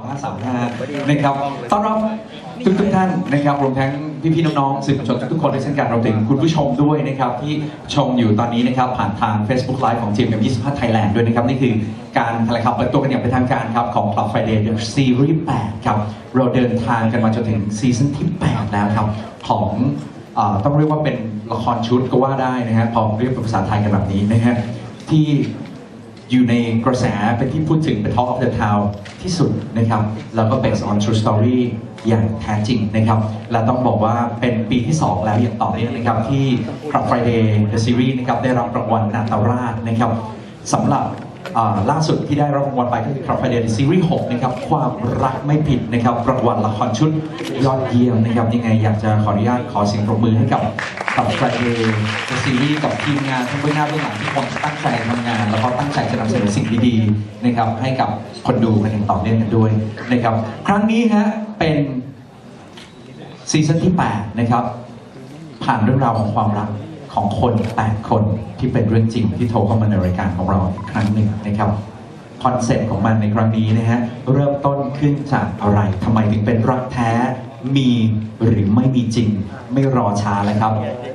2535นะครับต้อนรับทุกทุกๆท่านนะครับรวมทั้งพี่ๆน้องๆสื่อมวลชนทุกๆคนด้วยเช่นกันรวมถึงคุณผู้ชมด้วยนะครับที่ชมอยู่ตอนนี้นะครับผ่านทาง Facebook Live ของทีมกับ25 Thailand ด้วยนะครับนี่คือการแถลงข่าวเปิดตัวกันอย่างเป็นทางการครับของ Club Friday The Series 8ครับเราเดินทางกันมาจนถึงซีซั่นที่ 8 แล้วครับของอ่าต้องเรียกว่าเป็นละครชุดก็ว่าได้นะฮะพอเรียกเป็นภาษาไทยกันแบบนี้นะฮะที่ อยู่ในกระแสเป็นที่พูดถึงเป็น Talk of the Town ที่สุดนะครับ แล้วก็ based on true story อย่างแท้จริงนะครับ และต้องบอกว่าเป็นปีที่ 2 แล้วอย่างต่อเนื่องนะครับ ที่ Club Friday The Series นะครับ ได้รับรางวัลนาตราชนะครับสำหรับ ล่าสุดที่ได้รับรางวัลไปก็คือ Club Friday Series 6นะครับความรักไม่ผิดนะครับรางวัลละครชุดยอดเยี่ยมนะครับยังไงอยากจะขออนุญาตขอเสียงปรบมือให้กับ Club Friday Series กับทีมงานทั้งเบื้องหน้าเบื้องหลังที่คนตั้งใจทำงาน แล้วก็ตั้งใจจะนำเสนอสิ่งดีๆนะครับให้กับคนดูกันอย่างต่อเนื่องกันด้วยนะครับครั้งนี้ฮะเป็นซีซั่นที่8นะครับผ่านเรื่องราวของความรัก ของคน 8 คนที่เป็นเรื่องจริงที่โทรเข้ามาในรายการของเราอีกครั้งหนึ่งนะครับคอนเซ็ปต์ของมันในครั้งนี้นะฮะเริ่มต้นขึ้นจากอะไรทำไมถึงเป็นรักแท้มีหรือไม่มีจริง ไม่รอช้าแล้วครับ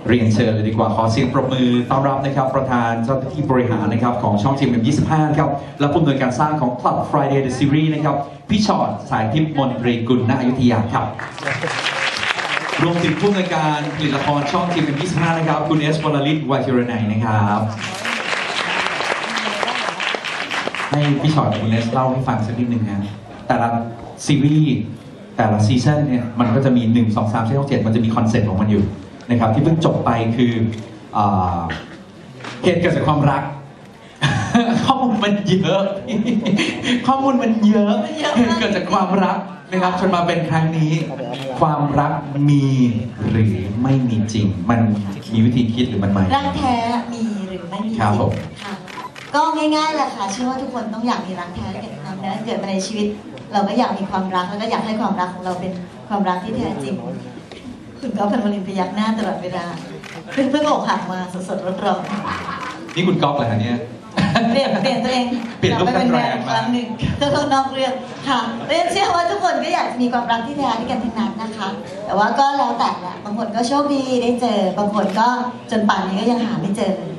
เรียนเชิญเลยดีกว่าขอเสียงปรบมือต้อนรับนะครับประธานเจ้าหน้าที่บริหารนะครับของช่องทีมเอ็ม25ครับและผู้อำนวยการสร้างของ Club Friday the Series นะครับพี่ชอดสายทิพย์มนตรีกุลณอยุธยาครับ รวมถึงผู้อำนวยการผลิตละครช่องทีมเป็น25 นะครับ คุณเอสวลลิตวัยเชรนัยนะครับ ให้พี่ชอตกับคุณเอสเล่าให้ฟังสักนิดนึงนะแต่ละซีรีส์แต่ละซีซั่นเนี่ยมันก็จะมี 1 2 3 4 6 7 มันจะมีคอนเซ็ปต์ของมันอยู่นะครับ ที่เพิ่งจบไปคืออ่าเหตุเกิดจากความรัก ข้อมูลมันเยอะ ข้อมูลมันเยอะมันเยอะเหมากตุเกิดจากความรัก นะครับจนมาเป็นครั้งนี้ ความรักมีหรือไม่มีจริง มันมีวิธีคิดหรือมันไม่รักแท้มีหรือไม่มีครับผมค่ะก็ง่ายๆแหละค่ะเชื่อว่าทุกคนต้องอยากมีรักแท้เกิดมาแล้วเกิดมาในชีวิต เราก็อยากมีความรักแล้วก็อยากให้ความรักของเราเป็นความรักที่แท้จริง คุณก็พันวลินพยักหน้าตลอดเวลาเพิ่งเพิ่งอกหักมาสดๆร้อนนี่คุณก๊อฟเหรอฮะเนี่ยๆ เปลี่ยนเปลี่ยนตัวเองเปลี่ยนรูปกลับไปเป็นแมแรงวๆอีกครั้งหนึ่งก็ต้องนอกเรื่องค่ะเรียนเชื่อว่าทุกคนก็อยากจะมีความรักที่แท้ด้วยกันทั้งนั้นนะคะ แต่ว่าก็แล้วแต่แหละบางคนก็โชคดีได้เจอ บางคนก็จนป่านนี้ก็ยังหาไม่เจอเลย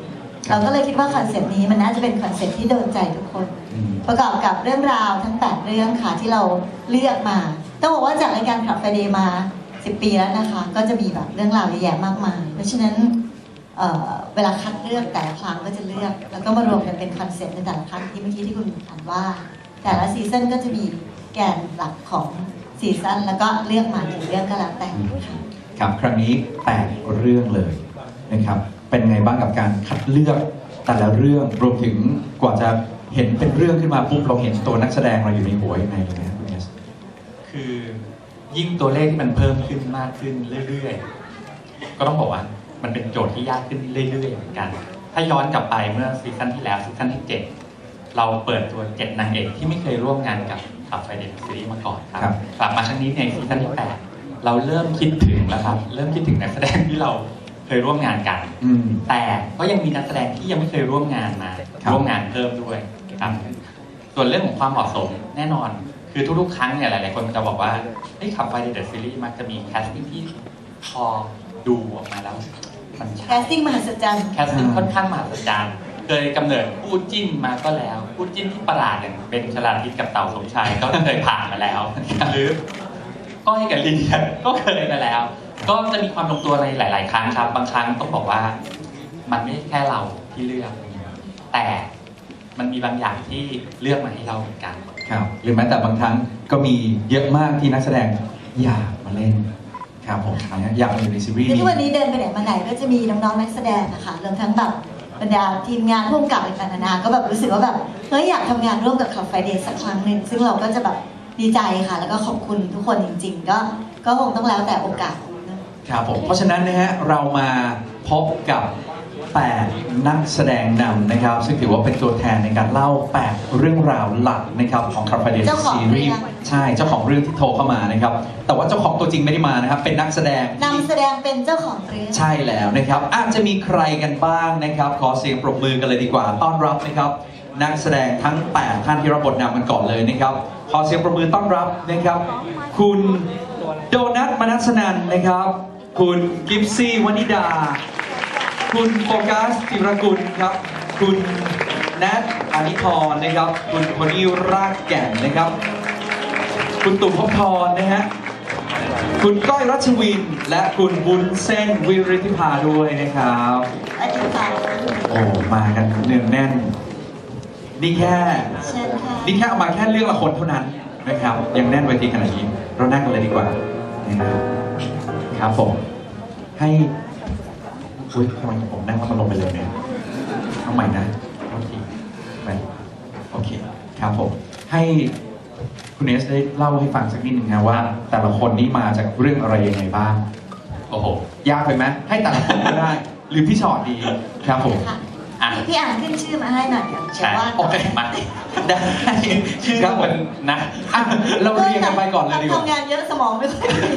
เราก็เลยคิดว่าคอนเซปต์นี้มันน่าจะเป็นคอนเซปต์ที่โดนใจทุกคนอืมประกอบกับเรื่องราวทั้ง 8 เรื่องค่ะที่เราเลือกมา ต้องบอกว่าจากรายการขับไฟเดย์มา 10 ปีแล้วนะคะ ก็จะมีแบบเรื่องราวเยอะแยะมากมาย เพราะฉะนั้น เอ่อเวลาคัดเลือกแต่ละครั้งก็จะเลือก แล้วก็มารวมกันเป็นคอนเซ็ปต์ในแต่ละครั้งที่เมื่อกี้ที่คุณอ่านว่า แต่ละซีซันก็จะมีแกนหลักของซีซันแล้วก็เลือกมากี่เรื่องก็แล้วแต่ค่ะครับครั้งนี้แปดเรื่องเลยนะครับเป็นไงบ้างกับการคัดเลือกแต่ละเรื่องรวมถึงกว่าจะเห็นเป็นเรื่องขึ้นมาปุ๊บเราเห็นตัวนักแสดงเราอยู่ในหัวยังไงเลยนะคุณเอสคือยิ่งตัวเลขที่มันเพิ่มขึ้นมากขึ้นเรื่อยๆ ก็ต้องบอกว่า มันเป็นโจทย์ที่ยากขึ้นเรื่อยๆเหมือนกัน ถ้าย้อนกลับไปเมื่อซีซั่นที่แล้วซีซั่นที่ 7 เราเปิดตัวเจ็ดนางเอกที่ไม่เคยร่วมงานกับขับไฟเดนซีรีส์มาก่อนครับ ครับ กลับมาครั้งนี้ในซีซั่นที่ 8 เราเริ่มคิดถึงแล้วครับ เริ่มคิดถึงนักแสดงที่เราเคยร่วมงานกัน อืม แต่ก็ยังมีนักแสดงที่ยังไม่เคยร่วมงานมาครับ ร่วมงานเพิ่มด้วยครับส่วนเรื่องของความเหมาะสมแน่นอน คือทุกๆ ครั้งเนี่ยหลายๆคนจะบอกว่าเฮ้ยขับไฟเดอะซีรีส์มักจะมีแคสติ้งที่พอ ดูออกมาแล้วมันแคใช่สติ้งมหัศจรรย์ แคสติ้งค่อนข้างมหัศจรรย์เคยกำเนิดคู่จิ้นมาก็แล้วคู่จิ้นที่ประหลาดอย่างเป็นชลาทิศกับเต่าสมชายก็เคยผ่านมาแล้ว หรือก้อยกับลีเดียก็เคยมาแล้ว ก็จะมีความลงตัวในหลาย ๆ ครั้งครับ บางครั้งต้องบอกว่า มันไม่ใช่แค่เราที่เลือก แต่มันมีบางอย่างที่เลือกมาให้เราเหมือนกัน ครับหรือแม้แต่บางครั้งก็มีเยอะมากที่นักแสดงอยากมาเล่น ครับผมอันนี้อยากมาอยู่ในซีรีส์คือนี้ทุกวันนี้เดินไปไหนมาไหนก็จะมีน้องๆนักแสดงนะคะรวมทั้งแบบบรรดาทีมงานร่วมกับต่างๆนานาก็แบบรู้สึกว่าแบบเฮ้ยอยากทำงานร่วมกับคลับไฟเดย์สักครั้งหนึ่งซึ่งเราก็จะแบบดีใจค่ะ แล้วก็ขอบคุณทุกคนจริง ๆ ก็ก็คงต้องแล้วแต่โอกาสนะครับผมเพราะฉะนั้นนะฮะเรามาพบกับ 8 นักแสดงนำนะครับ ซึ่งถือว่าเป็นตัวแทนในการเล่า 8 เรื่องราวหลักนะครับของคาร์ฟเดนเจ้าของซีเรื่รีองส์ใช่เจ้าของเรื่องที่โทรเข้ามานะครับ แต่ว่าเจ้าของตัวจริงไม่ได้มานะครับ เป็นนักแสดง นำแสดงเป็นเจ้าของเรื่อง ใช่แล้วนะครับ อาจจะมีใครกันบ้างนะครับ ขอเสียงปรบมือกันเลยดีกว่า ต้อนรับนะครับ นักแสดงทั้ง 8 ท่านที่รับบทนำกันก่อนเลยนะครับ ขอเสียงประมือต้อนรับนะครับ คุณโดนัทมนัสนันนะครับ คุณกิฟซี่วนิดา คุณโฟกัสจิรกุลครับ คุณแนทอานิพรนะครับ คุณโทนี่รากแก่นนะครับ คุณตุ่มพบพรนะฮะ คุณก้อยรัชวิน และคุณบุญเส้นวิริธิภาด้วยนะครับสวัสดีค่ะโอ้มากันเนืองแน่น นี่แค่ เชิญค่ะ นี่แค่เอามาแค่เรื่องละคนเท่านั้นนะครับ ยังแน่นเวทีขนาดนี้ เรานั่งกันเลยดีกว่านะครับครับผมให้ อุ้ยทำไมผมนั่งแล้วมันลงไปเลยเนี่ยเอาใหม่นะโอเคไปโอเคครับผมให้คุณเอสได้เล่าให้ฟังสักนิดนึงนะว่า แต่ละคนนี้มาจากเรื่องอะไรยังไงบ้าง โอ้โห ยากไปไหมให้แต่ละคนก็ได้ หรือพี่ชอตดีครับผมค่ะอะพี่พี่อ่านขึ้นชื่อมาให้หน่อยเดี๋ยวใช่ว่าโอเคมาได้ชื่อครับผมมันนะ อะเราเรียงกันไปก่อนเลยดีกว่า ทำงานเยอะสมองไม่ค่อยดี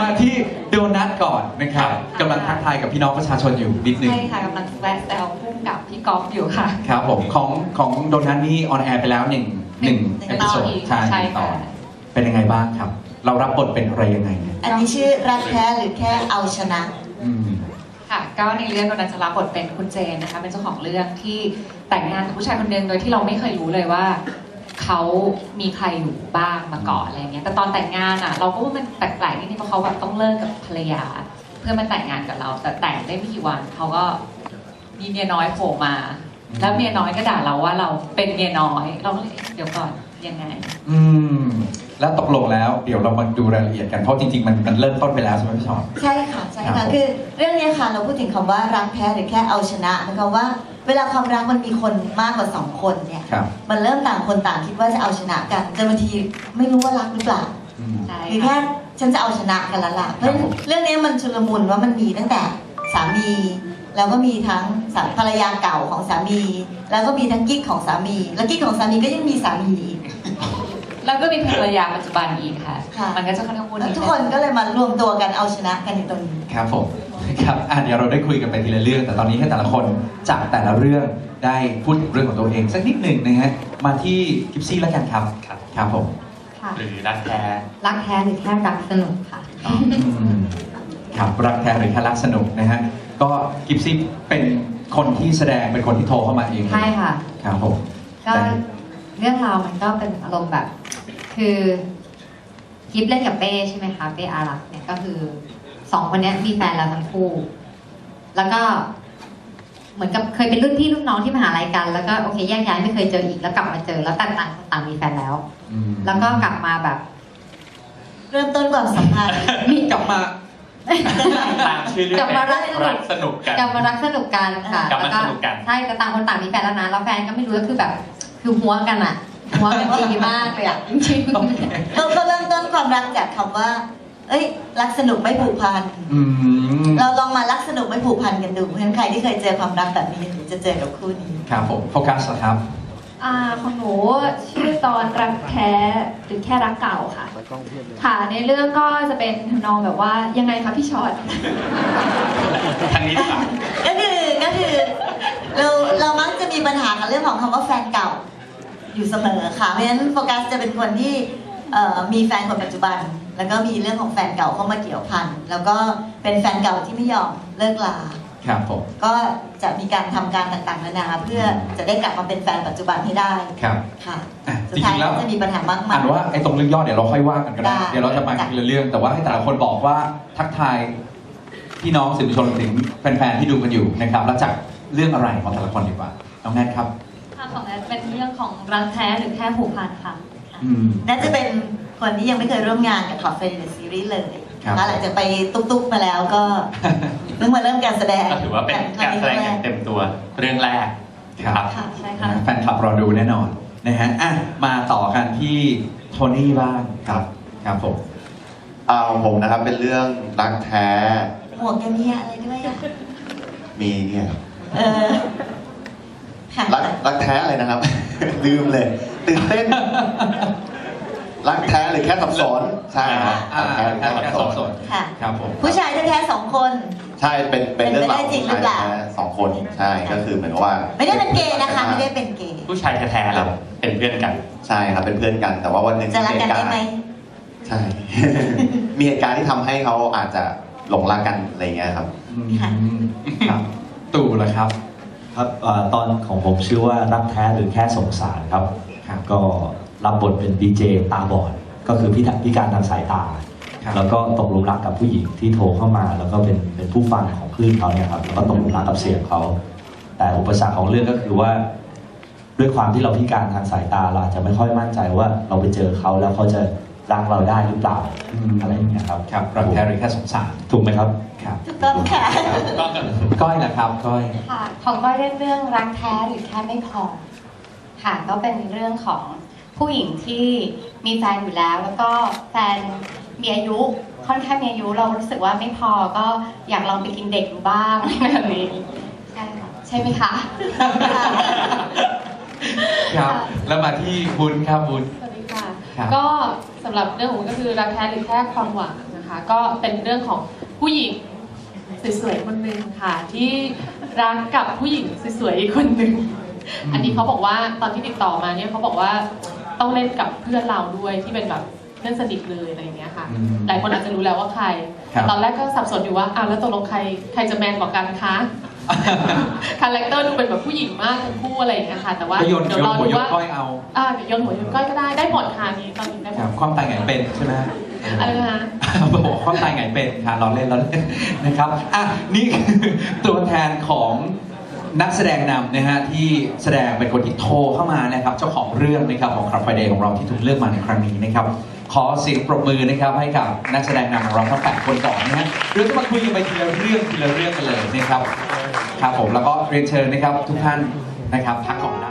มาที่โดนัทก่อนนะครับกำลังทักทายกับพี่น้องประชาชนอยู่นิดนึง ใช่ค่ะกำลังแวะแซวพุ่งกับพี่กอล์ฟอยู่ค่ะ ครับผมของของโดนัทนี่ออนแอร์ไปแล้วหนึ่งหนึ่งหนึ่งเอพิโซดตอนอีกใช่ใช่หนึ่งตอนค่ะเป็นยังไงบ้างครับ เรารับบทเป็นอะไรยังไงเนี่ยอันนี้ชื่อรักแท้หรือแค่เอาชนะอืมค่ะก็ในเรื่องโดนัทจะรับบทเป็นคุณเจนนะคะเป็นเจ้าของเรื่องที่แต่งงานกับผู้ชายคนหนึ่งโดยที่เราไม่เคยรู้เลยว่า เขามีใครอยู่บ้างมาก่อนอะไรเงี้ย แต่ตอนแต่งงานอะ เราก็ว่ามันแปลกๆนิดนึงเพราะเขาแบบต้องเลิกกับภรรยา เพื่อมาแต่งงานกับเรา แต่แต่งได้ไม่กี่วันเขาก็มีเมียน้อยโผล่มา แล้วเมียน้อยก็ด่าเราว่าเราเป็นเมียน้อย เราก็เลยเดี๋ยวก่อนยังไง อืม แล้วตกลงแล้วเดี๋ยวเรามาดูรายละเอียดกันเพราะจริงๆมันมันเริ่มต้นไปแล้วใช่ไหมพี่ชอตใช่ค่ะใช่ครัค่ะบผม คือเรื่องนี้ค่ะเราพูดถึงคำว่ารักแท้หรือแค่เอาชนะนะคะว่า เวลาความรักมันมีคนมากกว่าสองคนเนี่ย ครับมันเริ่มต่างคนต่างคิดว่าจะเอาชนะกันจนบางทีไม่รู้ว่ารักหรือเปล่าอืม ใช่หรือค่ะแค่ฉันจะเอาชนะกันละล่ะเพราะฉะนั้นเรื่องนี้มันชุลมุนว่ามันมีตั้งแต่สามี แล้วก็มีทั้งสาภรรยาเก่าของสามี แล้วก็มีทั้งกิ๊กของสามี แล้วกิ๊กของสามีก็ยังมีสามีอีก แล้วก็มีภรรยาปัจจุบันอีกค่ะ ค่ะ มันก็จะค่อนข้างวุ่นแล้วดงทุกคนก็เลยมารวมตัวกันเอาชนะกันอยู่ตรงนี้ ครับผม ครับอะเดี๋ยวเราได้คุยกันไปทีละเรื่อง แต่ตอนนี้ให้แต่ละคนจากแต่ละเรื่องได้พูดถึงเรื่องของตัวเองสักนิดหนึ่งนะฮะมาที่กิฟซี่แล้วกันครับครับ ครับผมค่ะหรือรักแท้รักแท้หรือแค่รักสนุกค่ะ อืมครับรักแท้หรือแค่รักสนุกนะฮะก็กิฟซี่เป็นคนที่แสดงเป็นคนที่โทรเข้ามาเองเลยใช่ค่ะ ครับผมก็แต่เรื่องราวมันก็เป็นอารมณ์แบบ คือกิฟเล่นกับเป้ใช่ไหมคะเป้อารักษ์เนี่ยก็คือ สองคนเนี้ยมีแฟนแล้วทั้งคู่ แล้วก็เหมือนกับเคยเป็นรุ่นพี่รุ่นน้องที่มหาลัยกัน แล้วก็โอเคแยกย้ายไม่เคยเจออีกแล้วกลับมาเจอแล้วต่างต่างคนต่างมีแฟนแล้วอืมแล้วก็กลับมาแบบ เริ่มต้นความสัมพันธ์มีกลับมาตามชื่อเรื่องกลับมารักรักสนุกกันกลับมารักสนุกกันค่ะกลับมาแล้วสนุกกันใช่แต่ต่างคนต่างมีแฟนแล้วนะแล้วแฟนก็ไม่รู้ก็คือแบบ คือหัวกันอะหัวกันดีมากเลยอะจริงโอเคเราก็เริ่มต้นความรักจากคำว่า เอ้ย รักสนุกไม่ผูกพัน อืมเราลองมารักสนุกไม่ผูกพันกันดูเพราะฉะนั้นใครที่เคยเจอความรักแบบนี้จะเจอกับคู่นี้ ครับผมโฟกัสเหรอครับ อ่าของหนูชื่อตอนรักแท้หรือแค่รักเก่าค่ะ ค่ะ ในเรื่องก็จะเป็นทำนองแบบว่ายังไงคะพี่ชอต ทางนี้ดีกว่าก็คือก็คือเราเรามักจะมีปัญหากับเรื่องของคำว่าแฟนเก่า อยู่เสมอค่ะ เพราะฉะนั้นโฟกัสจะเป็นคนที่เอ่อมีแฟนคนปัจจุบัน แล้วก็มีเรื่องของแฟนเก่าเข้ามาเกี่ยวพันแล้วก็เป็นแฟนเก่าที่ไม่ยอมเลิกลาครับผมก็จะมีการทำการต่างๆนานาเพื่อจะได้กลับมาเป็นแฟนปัจจุบันให้ได้ครับค่ะอะสุจดท้าริยงๆแล้วก็จะมีปัญหามากมาอ่ายนว่าไอ้ตรงเรื่องย่อเดี๋ยวเราค่อยว่ากันก็ได้ได้เดี๋ยวเราจะมาทีละเรื่อง แต่ว่าให้แต่ละคนบอกว่าทักทายพี่น้องสื่อมวลชนรวมถึงแฟนๆที่ดูกันอยู่นะครับแล้วจากเรื่องอะไรของแต่ละคนดีกว่าน้องแนทครับค่ะของแอดเป็นเรื่องของรักแท้หรือแค่ผูกพันค่ะอืมน่าจะเป็น คนที่ยังไม่เคยร่วมงานกับขอบเฟรนด์ซีรีส์เลยครับ นะคะหลังจากไปตุ๊กๆมาแล้วก็เพิ่งมาเริ่มการแสดงก็ถือว่าเป็นการแสดงอย่างเต็มตัวเรื่องแรกครับ ค่ะใช่ค่ะนะแฟนคลับรอดูแน่นอนนะฮะอะมาต่อกันที่โทนี่บ้างครับครับผม เอาของผมนะครับเป็นเรื่องรักแท้หมวกแกมีอะไรด้วยอะมีเนี่ยเออค่ะรักรักแท้อะไรนะครับ ลืมเลยตื่นเต้น รักแท้หรือแค่สับสนใช่ครับอ่ารักแท้หรือแค่สับสนค่ะ ครับผม ผู้ชายแท้ๆสองคน ใช่เป็นเป็นเรื่องราวเป็นไปได้จริงหรือเปล่าผู้ชยแท้สองคนใช่ก็คือเหมือนกับว่า ไม่ได้เป็นเกย์นะคะ ไม่ได้เป็นเกย์ผู้ชายแท้ๆเราเป็นเพื่อนกัน ใช่ครับเป็นเพื่อนกัน แต่ว่าวันหนึ่งจะรักกันได้ไหมใช่ มีเหตุการณ์ที่ทำให้เขาอาจจะหลงรักกันอะไรเงี้ยครับอืมค่ะครับ ตู่ละครับ ครับเอ่อตอนของผมชื่อว่ารักแท้หรือแค่สงสารครับครับก็ รับบทเป็นดีเจตาบอดก็คือพิทพิการทางสายตาครับแล้วก็ตกหลุมรักกับผู้หญิงที่โทรเข้ามา แล้วก็เป็นเป็นผู้ฟังของคลื่นเขาเนี่ยครับแล้วก็ตกหลุมรักกับเสียงเขา แต่อุปสรรคของเรื่องก็คือว่า ด้วยความที่เราพิการทางสายตาเราอาจจะไม่ค่อยมั่นใจว่าเราไปเจอเขาแล้วเขาจะรักเราได้หรือเปล่าอืมอะไรอย่างเงี้ยครับครับรักแท้หรือแค่สงสารถูกไหมครับครับถูกต้องค่ะก็ก้อยนะครับก้อยค่ะของก้อยเล่นเรื่องรักแท้หรือแค่ไม่พอค่ะก็เป็นเรื่องของ ผู้หญิงที่มีแฟนอยู่แล้ว แล้วก็แฟนมีอายุค่อนข้างมีอายุเรารู้สึกว่าไม่พอก็อยากลองไปกินเด็กดูบ้างแบบนี้ใช่ค่ะใช่ไหมคะครับ แล้วมาที่บุญครับบุญสวัสดีค่ะครับก็สำหรับเรื่องของมันก็คือรักแท้หรือแค่ความหวังนะคะ ก็เป็นเรื่องของผู้หญิงสวยๆคนหนึ่งค่ะ ที่รักกับผู้หญิงสวยๆอีกคนหนึ่งอืมอันนี้เขาบอกว่าตอนที่ติดต่อมาเนี่ยเขาบอกว่า ต้องเล่นกับเพื่อนเราด้วยที่เป็นแบบเพื่อนสนิทเลยอะไรอย่างเงี้ยค่ะ อืมหลายคนอาจจะรู้แล้วว่าใคร ครับ ตอนแรกก็สับสนอยู่ว่าอ้าวแล้วตกลงใครใครจะแมนกว่ากันคะ คาแรคเตอร์ดูเป็นแบบผู้หญิงมากทั้งคู่อะไรอย่างเงี้ยค่ะแต่ว่าก็โยนเดี๋ยโยวรนอหัวดูโยนว่าก้อยเอาอ่าเดี๋ยวโยนหัวโยนก้อยก็ได้ได้หมดค่ะนี้ตอนนี้ได้หมครับดความตายไงเป็นใช่ไหมอะไรนะคะ บอกความตายไงเป็นค่ะเราเล่นเราเล่นนะครับอะนี่คือตัวแทนของ นักแสดงนำนะฮะที่แสดงเป็นคนที่โทรเข้ามานะครับเจ้าของเรื่องนะครับของครับไฟเดย์ของเราที่ถูกเลือกมาในครั้งนี้นะครับขอเสียงปรบมือนะครับให้กับนักแสดงนำของเราทั้งแปดคนก่อนนะฮะเดี๋ยวจะมาคุยกันไปทีละเรื่องทีละเรื่องกันเลยนะครับครับผมแล้วก็เรียนเชิญนะครับทุกท่านนะครับพักก่อน